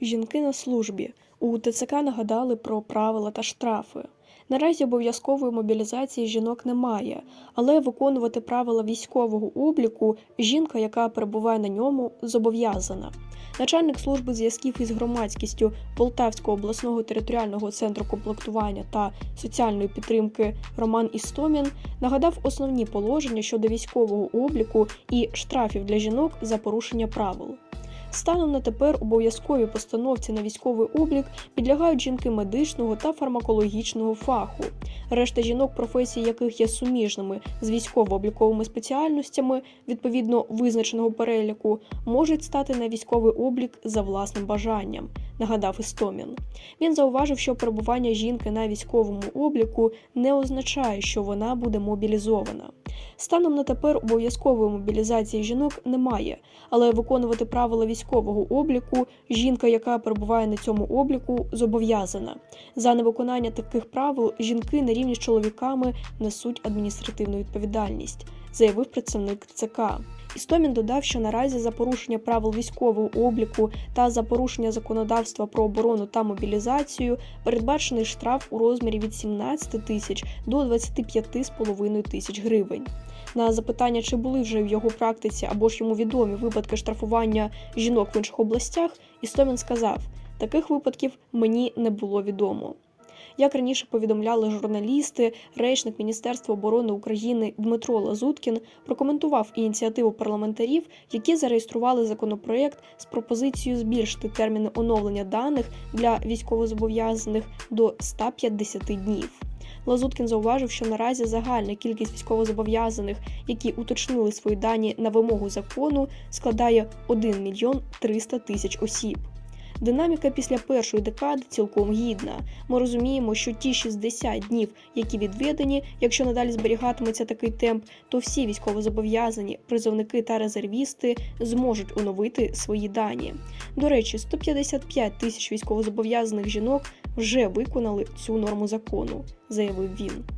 Жінки на службі. У ТЦК нагадали про правила та штрафи. Наразі обов'язкової мобілізації жінок немає, але виконувати правила військового обліку жінка, яка перебуває на ньому, зобов'язана. Начальник служби зв'язків із громадськістю Полтавського обласного територіального центру комплектування та соціальної підтримки Роман Істомін нагадав основні положення щодо військового обліку і штрафів для жінок за порушення правил. Станом на тепер обов'язковій постановці на військовий облік підлягають жінки медичного та фармакологічного фаху. Решта жінок, професії яких є суміжними з військово-обліковими спеціальностями, відповідно визначеного переліку, можуть стати на військовий облік за власним бажанням, нагадав Істомін. Він зауважив, що перебування жінки на військовому обліку не означає, що вона буде мобілізована. Станом на тепер обов'язкової мобілізації жінок немає, але виконувати правила військового обліку жінка, яка перебуває на цьому обліку, зобов'язана. За невиконання таких правил жінки на рівні з чоловіками несуть адміністративну відповідальність, заявив представник ЦК. Істомін додав, що наразі за порушення правил військового обліку та за порушення законодавства про оборону та мобілізацію передбачений штраф у розмірі від 17 тисяч до 25,5 тисяч гривень. На запитання, чи були вже в його практиці або ж йому відомі випадки штрафування жінок в інших областях, Істомін сказав: таких випадків мені не було відомо. Як раніше повідомляли журналісти, речник Міністерства оборони України Дмитро Лазуткін прокоментував ініціативу парламентарів, які зареєстрували законопроект з пропозицією збільшити терміни оновлення даних для військовозобов'язаних до 150 днів. Лазуткін зауважив, що наразі загальна кількість військовозобов'язаних, які уточнили свої дані на вимогу закону, складає 1 мільйон 300 тисяч осіб. Динаміка після першої декади цілком гідна. Ми розуміємо, що ті 60 днів, які відведені, якщо надалі зберігатиметься такий темп, то всі військовозобов'язані, призовники та резервісти зможуть оновити свої дані. До речі, 155 тисяч військовозобов'язаних жінок вже виконали цю норму закону, заявив він.